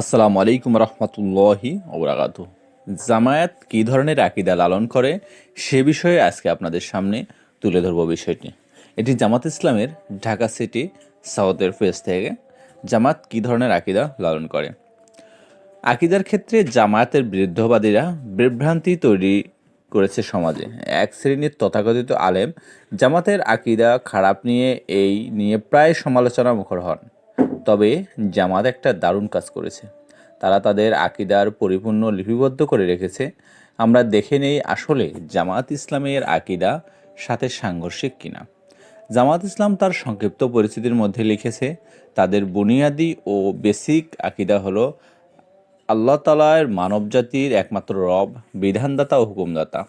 আসসালামু আলাইকুম রহমতুল্লাহি ওবরাকাত জামায়াত কী ধরনের আকিদা লালন করে সে বিষয়ে আজকে আপনাদের সামনে তুলে ধরব বিষয়টি। এটি জামাত ইসলামের ঢাকা সিটি, সাউথের ফেস থেকে জামাত কী ধরনের আকিদা লালন করে। আকিদার ক্ষেত্রে জামায়াতের বিরুদ্ধবাদীরা বিভ্রান্তি তৈরি করেছে সমাজে। এক শ্রেণির তথাকথিত আলেম জামাতের আকিদা খারাপ নিয়ে, এই নিয়ে প্রায় সমালোচনা মুখর হন। তবে জামাত একটা দারুণ কাজ করেছে। তারা তাদের আকিদার পরিপূর্ণ লিপিবদ্ধ করে রেখেছে। আমরা দেখে নেই আসলে জামাত ইসলামের আকিদা সাথে সাংঘর্ষিক কিনা। জামাত ইসলাম তার সংক্ষিপ্ত পরিস্থিতির মধ্যে লিখেছে, তাদের বুনিয়াদি ও বেসিক আকিদা হলো আল্লাহ তালার মানবজাতির একমাত্র রব, বিধানদাতা ও হুকুমদাতা।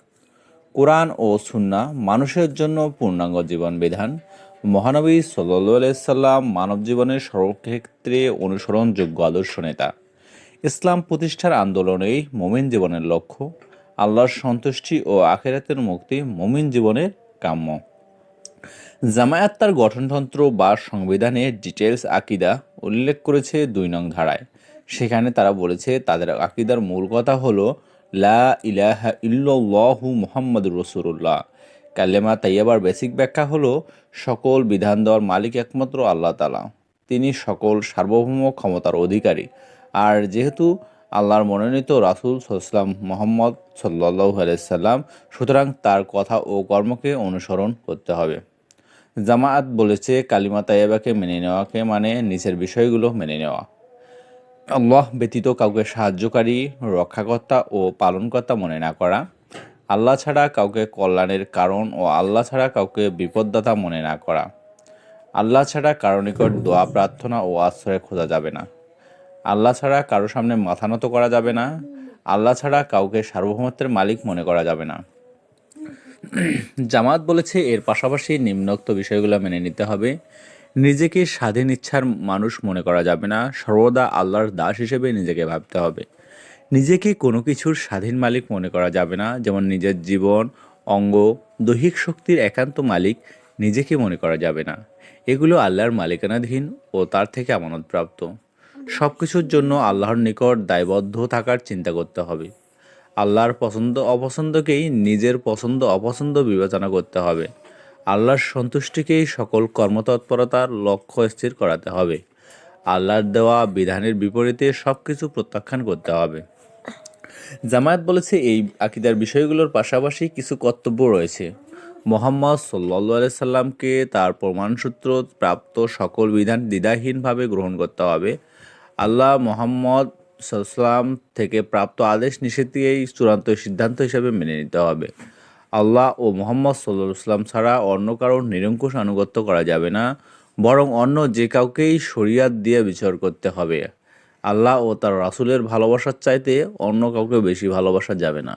কোরআন ও সুন্না মানুষের জন্য পূর্ণাঙ্গ জীবন বিধান। মহানবী সাল্লাম মানব জীবনের সর্বক্ষেত্রে অনুসরণযোগ্য আদর্শ নেতা। ইসলাম প্রতিষ্ঠার আন্দোলনেই মমিন জীবনের লক্ষ্য, আল্লাহর সন্তুষ্টি ও আখেরাতের মুক্তি মমিন জীবনের কাম্য। জামায়াত তার গঠনতন্ত্র বা সংবিধানে ডিটেলস আকিদা উল্লেখ করেছে দুই নং ধারায়। সেখানে তারা বলেছে, তাদের আকিদার মূল কথা হলো, লা ইলাহা ইল্লাল্লাহু মুহাম্মাদুর রসুল্লাহ কালেমা তাইয়াবার বেসিক ব্যাখ্যা হলো, সকল বিধান দেওয়ার মালিক একমাত্র আল্লাহ তালা তিনি সকল সার্বভৌম ক্ষমতার অধিকারী। আর যেহেতু আল্লাহর মনোনীত রাসুল সাল্লাম মোহাম্মদ সাল্লাহ আলাইসাল্লাম সুতরাং তার কথা ও কর্মকে অনুসরণ করতে হবে। জামায়াত বলেছে, কালিমা তাইয়াবাকে মেনে নেওয়াকে মানে নিচের বিষয়গুলো মেনে নেওয়া। আল্লাহ ব্যতীত কাউকে সাহায্যকারী, রক্ষাকর্তা ও পালনকর্তা মনে না করা। আল্লাহ ছাড়া কাউকে কল্যাণের কারণ ও আল্লাহ ছাড়া কাউকে বিপদদাতা মনে না করা। আল্লাহ ছাড়া কারও নিকট দোয়া, প্রার্থনা ও আশ্রয় খোঁজা যাবে না। আল্লাহ ছাড়া কারও সামনে মাথা নত করা যাবে না। আল্লাহ ছাড়া কাউকে সার্বভৌমত্বের মালিক মনে করা যাবে না। জামাত বলেছে, এর পাশাপাশি নিম্নোক্ত বিষয়গুলো মেনে নিতে হবে। নিজেকে স্বাধীন ইচ্ছার মানুষ মনে করা যাবে না। সর্বদা আল্লাহর দাস হিসেবে নিজেকে ভাবতে হবে। নিজেকে কোনো কিছুর স্বাধীন মালিক মনে করা যাবে না। যেমন নিজের জীবন, অঙ্গ, দৈহিক শক্তির একান্ত মালিক নিজেকে মনে করা যাবে না। এগুলো আল্লাহর মালিকানাধীন ও তার থেকে আমানতপ্রাপ্ত। সব কিছুর জন্য আল্লাহর নিকট দায়বদ্ধ থাকার চিন্তা করতে হবে। আল্লাহর পছন্দ অপছন্দকেই নিজের পছন্দ অপছন্দ বিবেচনা করতে হবে। আল্লাহর সন্তুষ্টিকেই সকল কর্মতৎপরতার লক্ষ্য স্থির করাতে হবে। আল্লাহর দেওয়া বিধানের বিপরীতে সব কিছু প্রত্যাখ্যান করতে হবে। জামায়াত বলেছে এই আকিদার বিষয়গুলোর পাশাপাশি কিছু কর্তব্য রয়েছে। মোহাম্মদ সাল্লা সাল্লামকে তার প্রমাণসূত্র প্রাপ্ত সকল বিধান দ্বিধাহীনভাবে গ্রহণ করতে হবে। আল্লাহ মোহাম্মদ সাল্লাম থেকে প্রাপ্ত আদেশ নিষেধকেই চূড়ান্ত সিদ্ধান্ত হিসেবে মেনে নিতে হবে। আল্লাহ ও মোহাম্মদ সাল্লা সাল্লাম ছাড়া অন্য কারোর নিরঙ্কুশ আনুগত্য করা যাবে না, বরং অন্য যে কাউকেই শরিয়াত দিয়ে বিচার করতে হবে। আল্লাহ ও তার রাসুলের ভালোবাসার চাইতে অন্য কাউকে বেশি ভালোবাসা যাবে না।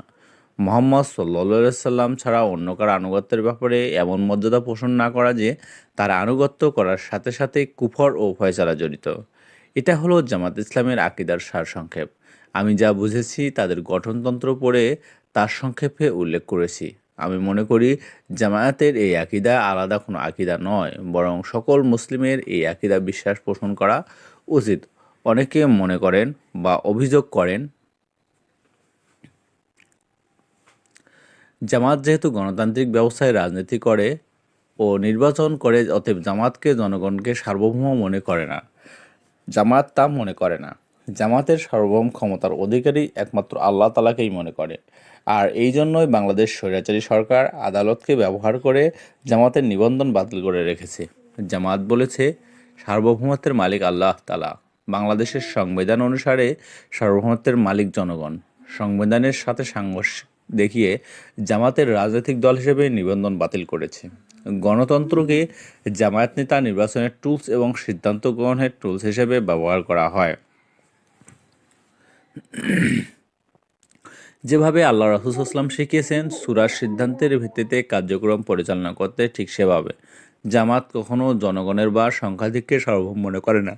মোহাম্মদ সাল্লা সাল্লাম ছাড়া অন্য কার আনুগত্যের ব্যাপারে এমন মর্যাদা পোষণ না করা যে তার আনুগত্য করার সাথে সাথে কুফর ও ফয়সালা জড়িত। এটা হলো জামাত ইসলামের আকিদার সারসংক্ষেপ। আমি যা বুঝেছি, তাদের গঠনতন্ত্র পড়ে তার সংক্ষেপে উল্লেখ করেছি। আমি মনে করি, জামায়াতের এই আকিদা আলাদা কোনো আকিদা নয়, বরং সকল মুসলিমের এই আকিদা বিশ্বাস পোষণ করা উচিত। অনেকে মনে করেন বা অভিযোগ করেন, জামাত যেহেতু গণতান্ত্রিক ব্যবস্থায় রাজনীতি করে ও নির্বাচন করে, অতএব জামাতকে জনগণকে সার্বভৌম মনে করে না। জামাত তা মনে করে না। জামাতের সার্বভৌম ক্ষমতার অধিকারী একমাত্র আল্লাহ তালাকেই মনে করে। আর এই জন্যই বাংলাদেশ স্বৈরাচারী সরকার আদালতকে ব্যবহার করে জামাতের নিবন্ধন বাতিল করে রেখেছে। জামাত বলেছে, সার্বভৌমত্বের মালিক আল্লাহ তালা বাংলাদেশের সংবিধান অনুসারে সার্বভৌমত্বের মালিক জনগণ। সংবিধানের সাথে সাংঘর্ষ দেখিয়ে জামাতের রাজনৈতিক দল হিসেবে নিবন্ধন বাতিল করেছে। গণতন্ত্রকে জামায়াত নেতা নির্বাচনের টুলস এবং সিদ্ধান্ত গ্রহণের টুলস হিসেবে ব্যবহার করা হয়। যেভাবে আল্লাহ রাসুলাম শিখিয়েছেন, সুরার সিদ্ধান্তের ভিত্তিতে কার্যক্রম পরিচালনা করতে ঠিক সেভাবে। জামাত কখনো জনগণের বা সংখ্যাধিক্যের সার্বভৌম মনে করে না।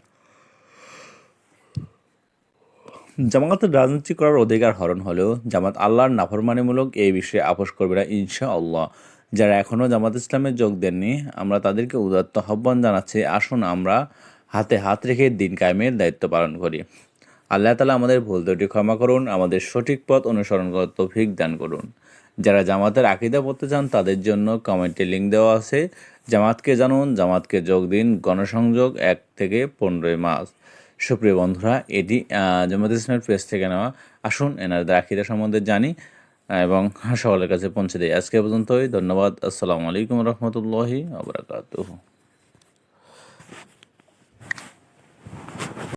জামাতের রাজনীতি করার অধিকার হরণ হলেও জামাত আল্লাহর নাফরমানিমূলক এই বিষয়ে আপোষ করবে না ইনশা আল্লাহ যারা এখনও জামাত ইসলামে যোগ দেননি, আমরা তাদেরকে উদাত্ত আহ্বান জানাচ্ছি, আসুন আমরা হাতে হাত রেখে দিন কায়েমের দায়িত্ব পালন করি। আল্লাহ তালা আমাদের ভুল ত্রুটি ক্ষমা করুন, আমাদের সঠিক পথ অনুসরণ করার তৌফিক দান করুন। যারা জামাতের আকিদা পড়তে চান, তাদের জন্য কমেন্টে লিঙ্ক দেওয়া আছে। জামাতকে জানুন, জামাতকে যোগ দিন গণসংযোগ এক থেকে পনেরোই মাস সুপ্রিয় বন্ধুরা, এটি জামাত ইসলামের প্রেস থেকে নেওয়া। আসুন এনাদের আকিদা সম্বন্ধে জানি এবং সকলের কাছে পৌঁছে দিই। আজকে পর্যন্তই। ধন্যবাদ। আসসালামু আলাইকুম রহমতুল্লাহি আবরাকাতুহ